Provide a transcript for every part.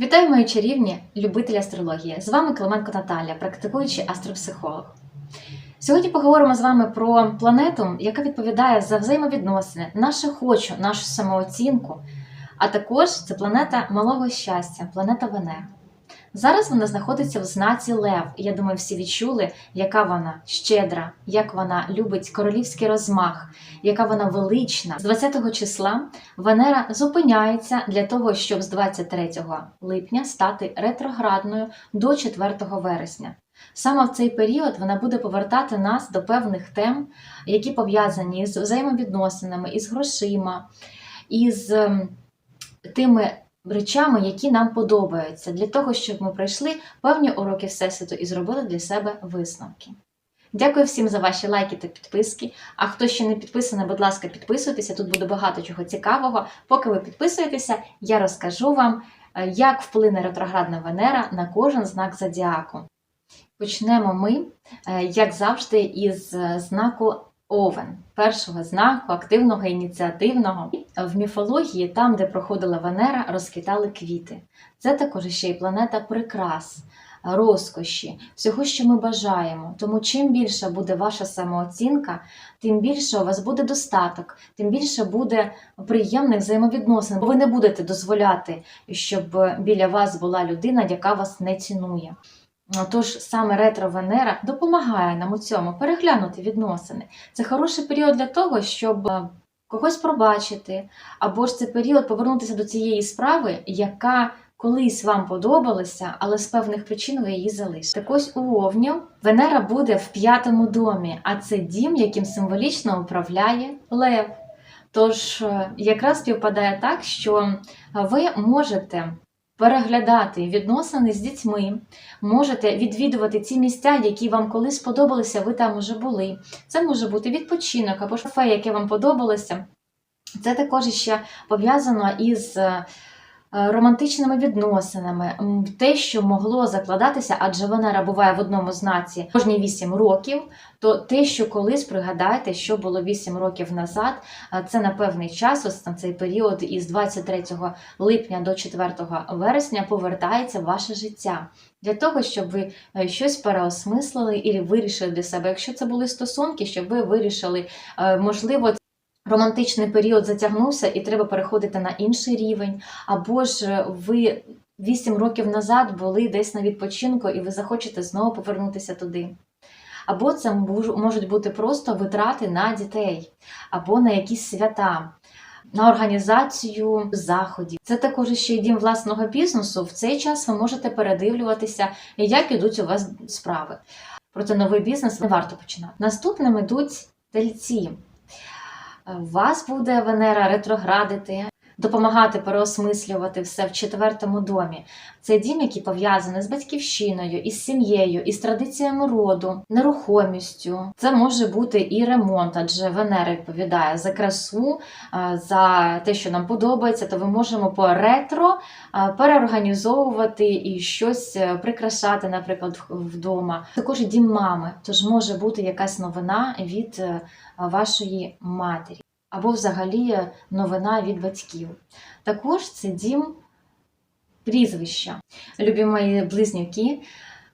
Вітаю мої чарівні любителі астрології. З вами Клименко Наталя, практикуючий астропсихолог. Сьогодні поговоримо з вами про планету, яка відповідає за взаємовідносини, наше хочу, нашу самооцінку, а також це планета малого щастя, планета Венера. Зараз вона знаходиться в знаці Лев. Я думаю, всі відчули, яка вона щедра, як вона любить королівський розмах, яка вона велична. З 20 числа Венера зупиняється для того, щоб з 23 липня стати ретроградною до 4 вересня. Саме в цей період вона буде повертати нас до певних тем, які пов'язані з взаємовідносинами, із грошима, із ем, тими речами, які нам подобаються, для того, щоб ми пройшли певні уроки Всесвіту і зробили для себе висновки. Дякую всім за ваші лайки та підписки. А хто ще не підписаний, будь ласка, підписуйтеся. Тут буде багато чого цікавого. Поки ви підписуєтеся, я розкажу вам, е, як вплине ретроградна Венера на кожен знак зодіаку. Почнемо ми, е, як завжди, із е, знаку Овен, першого знаку, активного, ініціативного. В міфології, там, де проходила Венера, розквітали квіти. Це також ще й планета прикрас, розкоші, всього, що ми бажаємо. Тому чим більша буде ваша самооцінка, тим більше у вас буде достаток, тим більше буде приємних взаємовідносин. Ви не будете дозволяти, щоб біля вас була людина, яка вас не цінує. Тож саме ретро Венера допомагає нам у цьому переглянути відносини. Це хороший період для того, щоб е, когось пробачити, або ж це період повернутися до цієї справи, яка колись вам подобалася, але з певних причин ви її залишили. Так ось у Овню Венера буде в п'ятому домі, а це дім, яким символічно управляє Лев. Тож е, якраз співпадає так, що ви можете переглядати відносини з дітьми, можете відвідувати ці місця, які вам колись сподобалися, ви там уже були. Це може бути відпочинок або шофе, яке вам подобалося. Це також ще пов'язано із е, романтичними відносинами, те, що могло закладатися, адже Венера буває в одному знаці кожні 8 років, то те, що колись пригадайте, що було 8 років назад, це на певний час, ось на цей період із 23 липня до 4 вересня повертається ваше життя. Для того, щоб ви е, щось переосмислили і вирішили для себе. Якщо це були стосунки, щоб ви вирішили, е, можливо, романтичний період затягнувся і треба переходити на інший рівень, або ж е, ви 8 років назад були десь на відпочинку, і ви захочете знову повернутися туди. Або це можуть бути просто витрати на дітей, або на якісь свята, на організацію заходів. Це також ще й дім власного бізнесу. В цей час ви можете передивлюватися, як ідуть у вас справи. Проте новий бізнес не варто починати. Наступним ідуть тельці. У вас буде Венера ретроградити, допомагати переосмислювати все в четвертому домі. Це дім, який пов'язаний з батьківщиною, із сім'єю, із традиціями роду, нерухомістю. Це може бути і ремонт, адже Венера відповідає за красу, за те, що нам подобається, то ми можемо по ретро переорганізовувати і щось е, прикрашати, наприклад, вдома. Також дім мами, тож може бути якась новина від е, вашої матері. Або взагалі е, новина від батьків. Також це дім прізвища. Любі мої близнюки,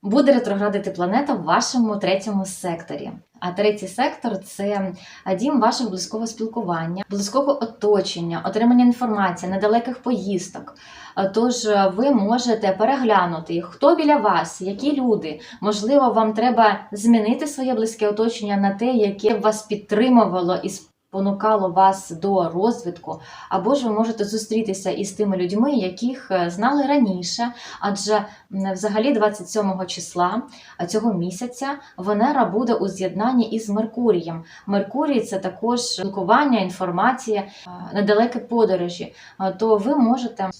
буде ретроградити планета в вашому третьому секторі. А третій сектор це дім вашого близького спілкування, близького оточення, отримання інформації, недалеких поїздок. Тож е, ви можете переглянути, хто біля вас, які люди. Можливо, вам треба змінити своє близьке оточення на те, яке вас підтримувало і спонукало вас до розвитку, або ж ви можете зустрітися із тими людьми, яких е, знали раніше, адже взагалі 27 числа цього місяця Венера буде у з'єднанні із Меркурієм. Меркурій це також спілкування, інформація, е, недалекі подорожі. Е, То ви можете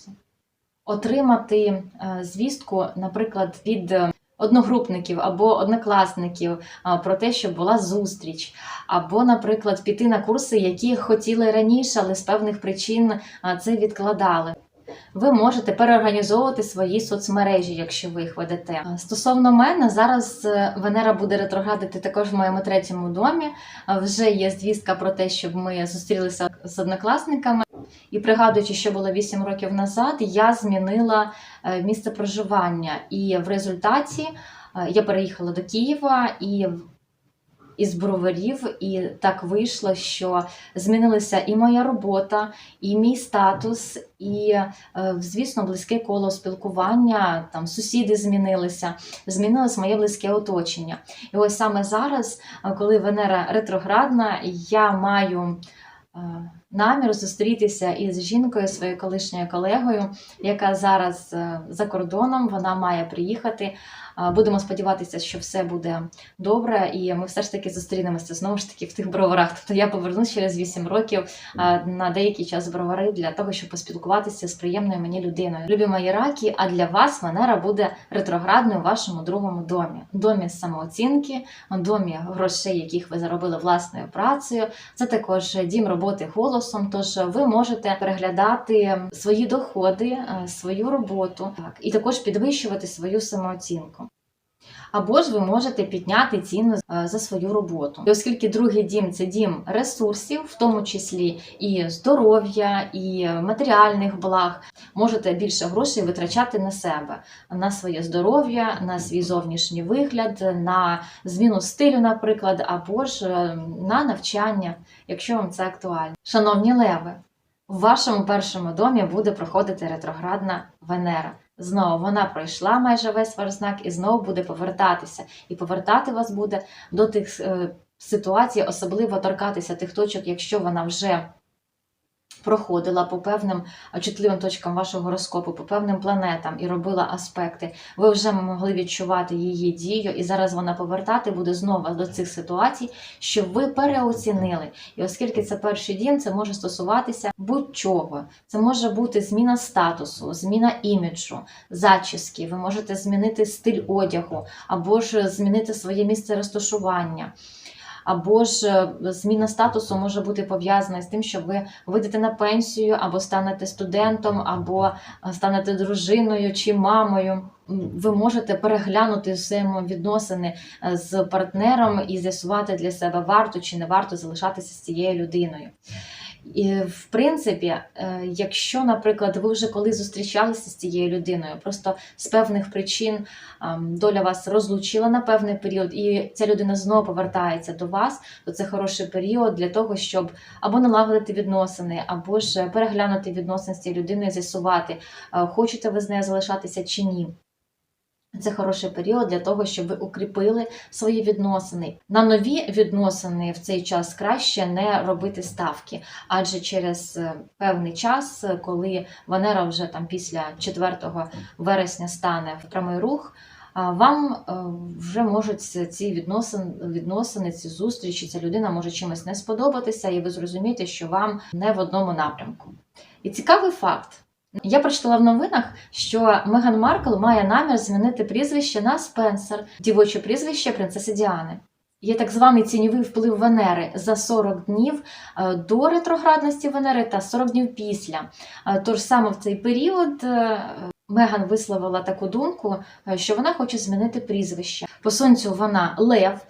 отримати звістку, наприклад, від одногрупників або однокласників про те, що була зустріч, або, наприклад, піти на курси, які хотіли раніше, але з певних причин це відкладали. Ви можете переорганізовувати свої соцмережі, якщо ви їх ведете. Стосовно мене, зараз е, Венера буде ретроградити також в моєму третьому домі. Вже є звістка про те, щоб ми зустрілися з однокласниками. І пригадуючи, що було 8 років назад, я змінила е, місце проживання. І в результаті е, я переїхала до Києва і із броварів, і так вийшло, що змінилася і моя робота, і мій статус, і, е, звісно, близьке коло спілкування. Там сусіди змінилися, змінилось моє близьке оточення. І ось саме зараз, коли Венера ретроградна, я маю намір зустрітися із жінкою, своєю колишньою колегою, яка зараз е, за кордоном. Вона має приїхати. Будемо сподіватися, що все буде добре, і ми все ж таки зустрінемося знову ж таки в тих броварах. Тобто я повернусь через 8 років на деякий час в бровари для того, щоб поспілкуватися з приємною мені людиною. Любі мої раки, а для вас Венера буде ретроградною у вашому другому домі. Домі самооцінки, домі грошей, яких ви заробили власною працею. Це також дім роботи голосом. Тож ви можете переглядати свої доходи, е, свою роботу, так і також підвищувати свою самооцінку. Або ж ви можете підняти ціну е, за свою роботу. І оскільки другий дім це дім ресурсів, в тому числі і здоров'я, і матеріальних благ, можете більше грошей витрачати на себе, на своє здоров'я, на свій зовнішній вигляд, на зміну стилю, наприклад, або ж е, на навчання, якщо вам це актуально. Шановні леви, в вашому першому домі буде проходити ретроградна Венера. Знову вона пройшла майже весь ваш знак і знову буде повертатися. І повертати вас буде до тих е, ситуацій, особливо торкатися тих точок, якщо вона вже проходила по певним е, чутливим точкам вашого гороскопу, по певним планетам і робила аспекти. Ви вже могли відчувати її дію, і зараз вона повертати буде знову до цих ситуацій, що ви переоцінили. І оскільки це перший дім, це може стосуватися будь-чого. Це може бути зміна статусу, зміна іміджу, зачіски. Ви можете змінити стиль одягу, або ж змінити своє місце розташування. Або ж е, зміна статусу може бути пов'язана з тим, що ви вийдете на пенсію, або станете студентом, або е, станете дружиною чи мамою. Ви можете переглянути взаємовідносини е, з партнером і з'ясувати для себе, варто чи не варто залишатися з цією людиною. І, в принципі, е, якщо, наприклад, ви вже коли зустрічалися з цією людиною, просто з певних причин доля вас розлучила на певний період, і ця людина знову повертається до вас, то це хороший період для того, щоб або налагодити відносини, або ж переглянути відносини з цією людиною, з'ясувати, е, хочете ви з нею залишатися чи ні. Це хороший період для того, щоб ви укріпили свої відносини. На нові відносини в цей час краще не робити ставки, адже через е, певний час, е, коли Венера вже там після 4 вересня стане в прямий рух, а, вам е, вже можуть ці відносини, відносини, ці зустрічі, ця людина може чимось не сподобатися, і ви зрозумієте, що вам не в одному напрямку. І цікавий факт. Я прочитала в новинах, що Меган Маркл має намір змінити прізвище на Спенсер, дівоче прізвище принцеси Діани. Є так званий ціньовий вплив Венери за 40 днів е, до ретроградності Венери та 40 днів після. Е, Тож саме в цей період е, Меган висловила таку думку, що вона хоче змінити прізвище. По сонцю вона Лев.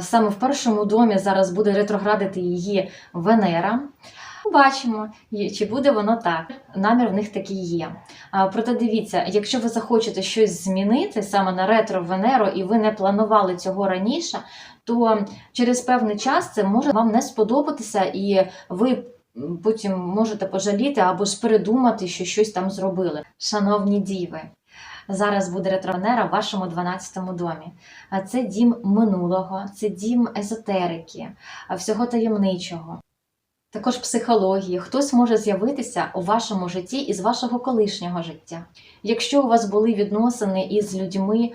Саме в першому домі зараз буде ретроградити її Венера. Бачимо, чи буде воно так. Намір в них такий є. Проте дивіться, якщо ви захочете щось змінити саме на ретро Венеру, і ви не планували цього раніше, то через певний час це може вам не сподобатися, і ви потім можете пожаліти або ж передумати, що щось там зробили. Шановні діви. Зараз буде ретро-Венера в вашому 12-му домі. Це дім минулого, це дім езотерики, всього таємничого. Також психології, хтось може з'явитися у вашому житті із вашого колишнього життя. Якщо у вас були відносини із людьми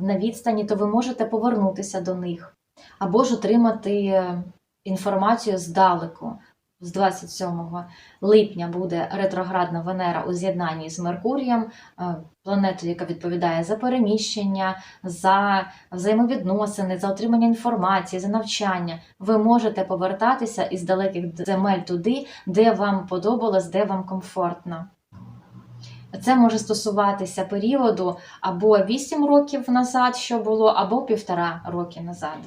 на відстані, то ви можете повернутися до них або ж отримати е, інформацію здалеку. З 27 липня буде ретроградна Венера у з'єднанні з Меркурієм, е, планетою, яка відповідає за переміщення, за взаємовідносини, за отримання інформації, за навчання. Ви можете повертатися із далеких земель туди, де вам подобалось, де вам комфортно. Це може стосуватися періоду або 8 років назад, що було, або півтора роки назад.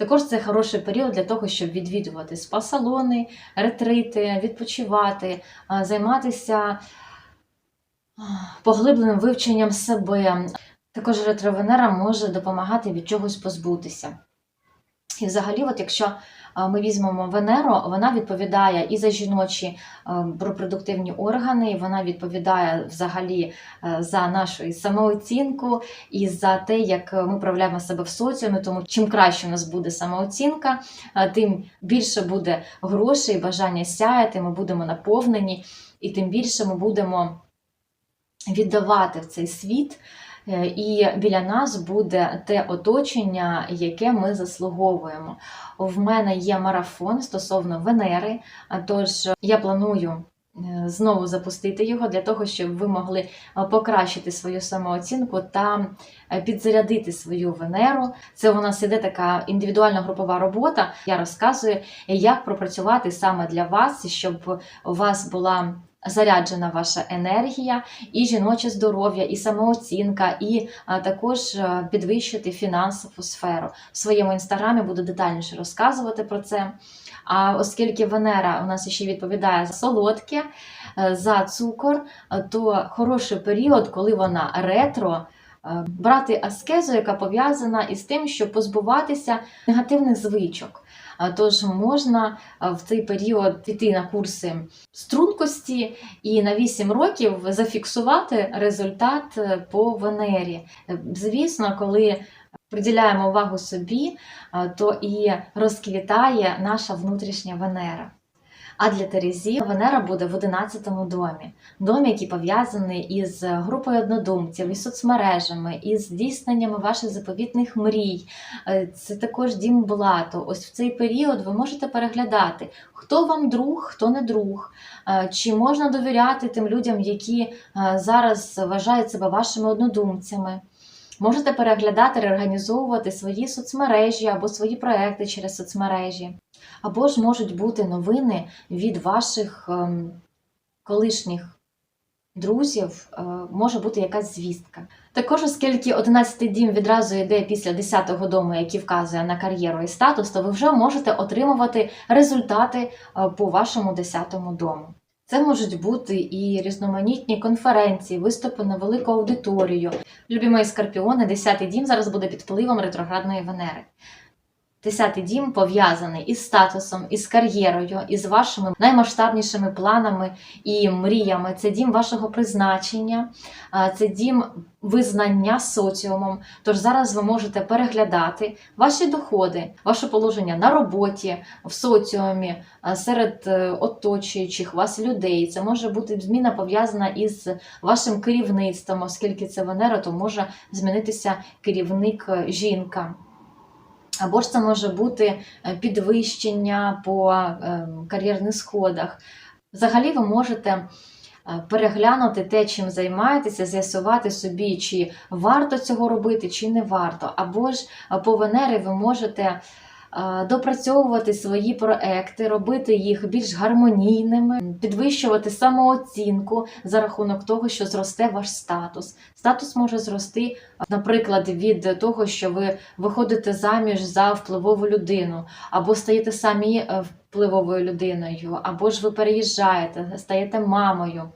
Також це хороший період для того, щоб відвідувати спа-салони, ретрити, відпочивати, займатися поглибленим вивченням себе. Також ретровенера може допомагати від чогось позбутися. І взагалі, от якщо ми візьмемо Венеру, вона відповідає і за жіночі репродуктивні органи, і вона відповідає взагалі за нашу самооцінку і за те, як ми проявляємо себе в соціумі. Тому чим краще у нас буде самооцінка, тим більше буде грошей, бажання сяяти, ми будемо наповнені, і тим більше ми будемо віддавати в цей світ. Е, І біля нас буде те оточення, яке ми заслуговуємо. В мене є марафон стосовно Венери, тож я планую е, знову запустити його для того, щоб ви могли е, покращити свою самооцінку та підзарядити свою Венеру. Це у нас іде така індивідуальна групова робота. Я розказую, як пропрацювати саме для вас, щоб у вас була заряджена ваша енергія, і жіноче здоров'я, і самооцінка, і також підвищити фінансову сферу. В своєму інстаграмі буду детальніше розказувати про це. А оскільки Венера у нас ще відповідає за солодке, е, за цукор, е, то хороший період, коли вона ретро. е, Брати аскезу, яка пов'язана із тим, щоб позбуватися негативних звичок. А, Тож можна в цей період піти на курси стрункості і на 8 років зафіксувати результат е, по Венері. Е, Звісно, коли приділяємо увагу собі, то і розквітає наша внутрішня Венера. А для Терезі Венера буде в 11 домі, домі, який пов'язаний із групою однодумців, із соцмережами, із здійсненнями ваших заповітних мрій. Е, Це також дім блату. Ось в цей період ви можете переглядати, хто вам друг, хто не друг, Е, чи можна довіряти тим людям, які е, зараз вважають себе вашими однодумцями. Можете переглядати, реорганізовувати свої соцмережі або свої проекти через соцмережі. Або ж можуть бути новини від ваших ем, колишніх друзів, е, може бути якась звістка. Також, оскільки 11-й дім відразу йде після 10-го дому, який вказує на кар'єру і статус, то ви вже можете отримувати результати е, по вашому 10-му дому. Це можуть бути і різноманітні конференції, виступи на велику аудиторію. Любі мої скорпіони, 10-й дім зараз буде під впливом ретроградної Венери. Десятий дім пов'язаний із статусом, із кар'єрою, із вашими наймасштабнішими планами і мріями. Це дім вашого призначення, це дім визнання соціумом. Тож зараз ви можете переглядати ваші доходи, ваше положення на роботі, в соціумі, серед е, оточуючих вас людей. Це може бути зміна пов'язана із вашим керівництвом, оскільки це Венера, то може змінитися керівник е, жінка. Або ж це може бути е, підвищення по е, кар'єрних сходах. Взагалі, ви можете е, переглянути те, чим займаєтеся, з'ясувати собі, чи варто цього робити, чи не варто. Або ж по Венері ви можете допрацьовувати свої проекти, робити їх більш гармонійними, підвищувати самооцінку за рахунок того, що зросте ваш статус. Статус може зрости, наприклад, від того, що ви виходите заміж за впливову людину, або стаєте самі е, впливовою людиною, або ж ви переїжджаєте, стаєте мамою.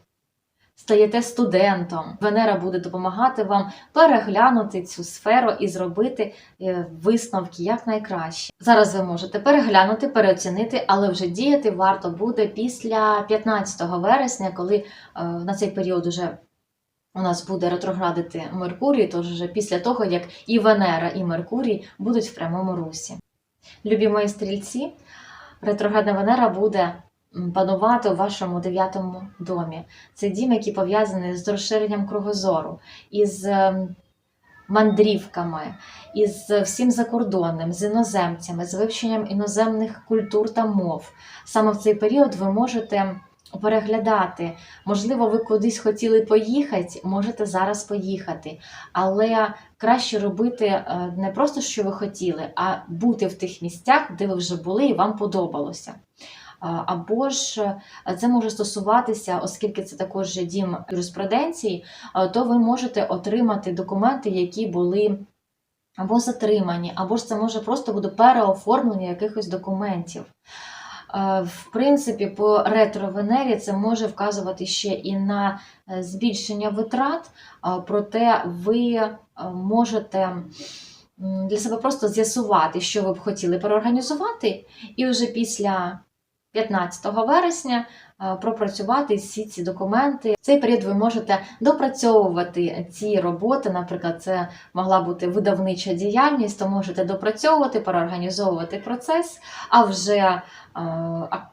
Стаєте студентом, Венера буде допомагати вам переглянути цю сферу і зробити е, висновки як найкраще. Зараз ви можете переглянути, переоцінити, але вже діяти варто буде після 15 вересня, коли е, на цей період уже у нас буде ретроградити Меркурій, тож вже після того, як і Венера, і Меркурій будуть в прямому русі. Любі мої стрільці, ретроградна Венера буде панувати у вашому дев'ятому домі. Це дім, який пов'язаний з розширенням кругозору, із ем, мандрівками, із всім закордонним, з іноземцями, з вивченням іноземних культур та мов. Саме в цей період ви можете переглядати. Можливо, ви кудись хотіли поїхати, можете зараз поїхати. Але краще робити е, не просто, що ви хотіли, а бути в тих місцях, де ви вже були і вам подобалося. Або ж е, це може стосуватися, оскільки це також дім юриспруденції, е, то ви можете отримати документи, які були або затримані, або ж це може просто бути переоформлення якихось документів. Е, В принципі, по ретро-венері це може вказувати ще і на збільшення витрат, проте ви можете для себе просто з'ясувати, що ви б хотіли переорганізувати, і вже після 15 вересня е, пропрацювати всі ці документи. В цей період ви можете допрацьовувати ці роботи. Наприклад, це могла бути видавнича діяльність, то можете допрацьовувати, переорганізовувати процес, а вже е,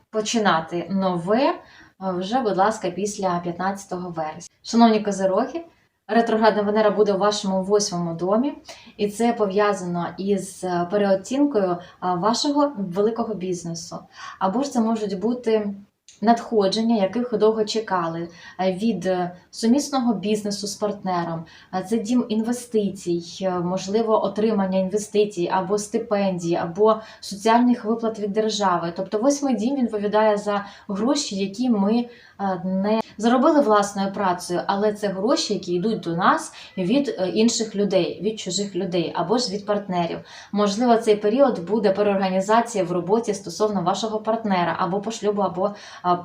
починати нове е, вже, будь ласка, після 15 вересня. Шановні козироги, ретроградна Венера буде у вашому восьмому домі, і це пов'язано із е, переоцінкою вашого великого бізнесу. Або ж це можуть бути надходження, яких довго чекали е, від е, сумісного бізнесу з партнером. Це дім інвестицій, е, можливо, отримання інвестицій або стипендій, або соціальних виплат від держави. Тобто, восьмий дім він відповідає за гроші, які ми е, не заробили власною працею, але це гроші, які йдуть до нас від е, інших людей, від чужих людей або ж від партнерів. Можливо, цей період буде переорганізація в роботі стосовно вашого партнера або по шлюбу, або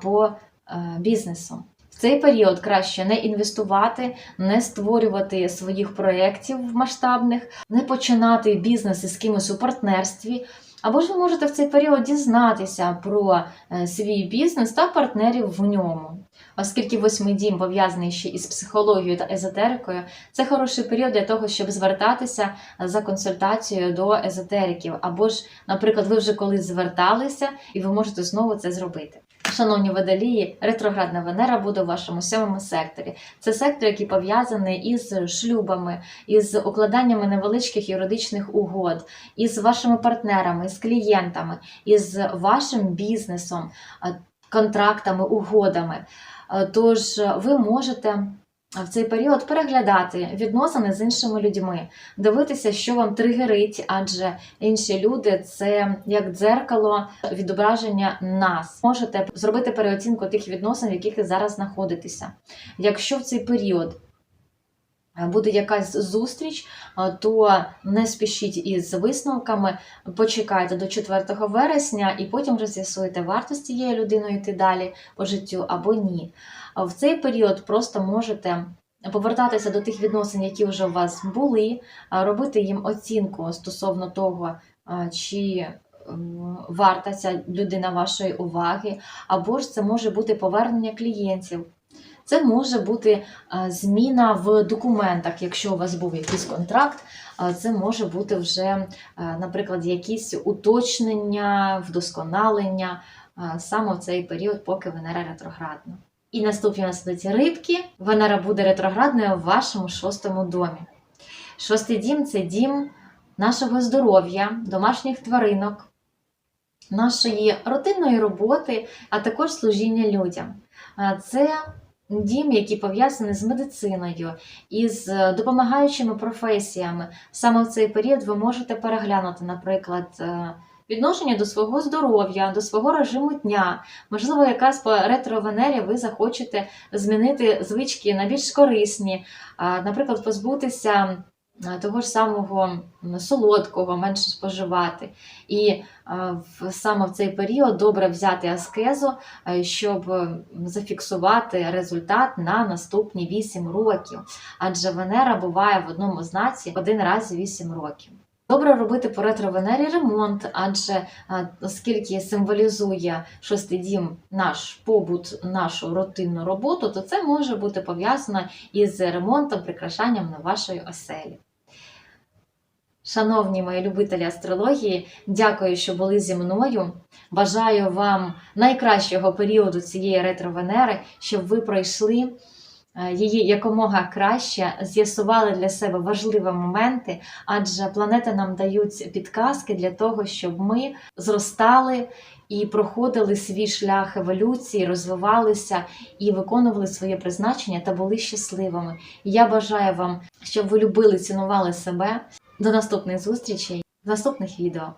по бізнесу. В цей період краще не інвестувати, не створювати своїх проєктів масштабних, не починати бізнес із кимось у партнерстві. Або ж ви можете в цей період дізнатися про е, свій бізнес та партнерів в ньому. Оскільки восьмий дім пов'язаний ще із психологією та езотерикою, це хороший період для того, щоб звертатися за консультацією до езотериків. Або ж, наприклад, ви вже колись зверталися і ви можете знову це зробити. Шановні водолії, ретроградна Венера буде у вашому сьомому секторі. Це сектор, який пов'язаний із шлюбами, із укладаннями невеличких юридичних угод, із вашими партнерами, з клієнтами, із вашим бізнесом, контрактами, угодами. Е, Тож ви можете в цей період переглядати відносини з іншими людьми, дивитися, що вам тригерить, адже інші люди це як дзеркало відображення нас. Можете зробити переоцінку тих відносин, в яких ви зараз знаходитеся. Якщо в цей період буде якась зустріч, то не спішіть із висновками, почекайте до 4 вересня і потім вже з'ясуєте, варто з цією людиною йти далі по життю або ні. В цей період просто можете повертатися до тих відносин, які вже у вас були, робити їм оцінку стосовно того, чи варта ця людина вашої уваги, або ж це може бути повернення клієнтів. Це може бути зміна в документах, якщо у вас був якийсь контракт, це може бути вже, наприклад, якісь уточнення, вдосконалення саме в цей період, поки Венера ретроградна. І наступні у нас ідуть рибки. Венера буде ретроградною в вашому шостому домі. Шостий дім це дім нашого здоров'я, домашніх тваринок, нашої рутинної роботи, а також служіння людям. Це дім, який пов'язаний з медициною і з допомагаючими професіями. Саме в цей період ви можете переглянути, наприклад, е, відношення до свого здоров'я, до свого режиму дня. Можливо, якраз по ретро-венері ви захочете змінити звички на більш корисні, наприклад, позбутися того ж самого солодкого, менше споживати. І саме в цей період добре взяти аскезу, щоб зафіксувати результат на наступні 8 років. Адже Венера буває в одному знаці один раз у 8 років. Добре робити по ретро-венері ремонт, адже оскільки символізує шостий дім наш побут, нашу рутинну роботу, то це може бути пов'язано із ремонтом, прикрашанням на вашої оселі. Шановні мої любителі астрології, дякую, що були зі мною. Бажаю вам найкращого періоду цієї ретро-венери, щоб ви пройшли її якомога краще, з'ясували для себе важливі моменти, адже планети нам дають підказки для того, щоб ми зростали і проходили свій шлях еволюції, розвивалися і виконували своє призначення та були щасливими. Я бажаю вам, щоб ви любили, цінували себе. До наступних зустрічей наступних відео.